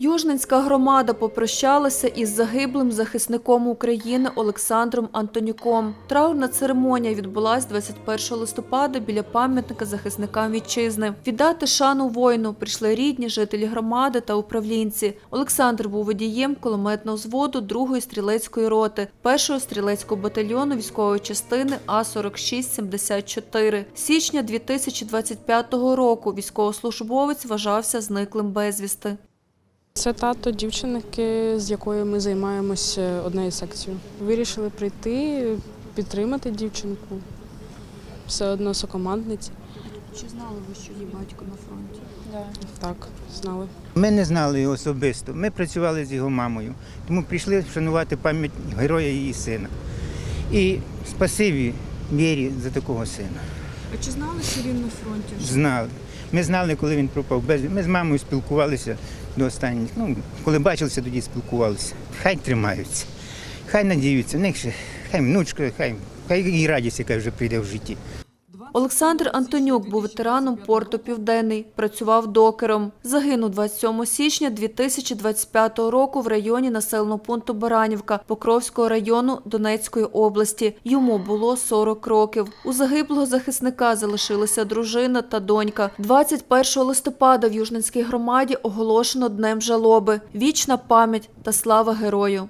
Южненська громада попрощалася із загиблим захисником України Олександром Антонюком. Траурна церемонія відбулась 21 листопада біля пам'ятника захисникам вітчизни. Віддати шану воїну прийшли рідні, жителі громади та управлінці. Олександр був водієм кулеметного взводу 2-ї стрілецької роти, 1-го стрілецького батальйону військової частини А-4674. З Січня 2025 року військовослужбовець вважався зниклим безвісти. Це тато дівчинки, з якою ми займаємося однією секцією. Вирішили прийти, підтримати дівчинку. Все одно сокомандниці. Чи знали ви, що її батько на фронті? Так, знали. Ми не знали його особисто. Ми працювали з його мамою, тому прийшли вшанувати пам'ять героя її сина. І спасибі Вірі за такого сина. А чи знали, що він на фронті? Знали. Ми знали, коли він пропав. Ми з мамою спілкувалися до останніх. Ну, коли бачилися, тоді спілкувалися. Хай тримаються, хай надіються. В них ще хай внучка, хай, хай і радість, яка вже прийде в житті. Олександр Антонюк був ветераном порту Південний, працював докером. Загинув 27 січня 2025 року в районі населеного пункту Баранівка Покровського району Донецької області. Йому було 40 років. У загиблого захисника залишилися дружина та донька. 21 листопада в Южненській громаді оголошено днем жалоби. Вічна пам'ять та слава герою.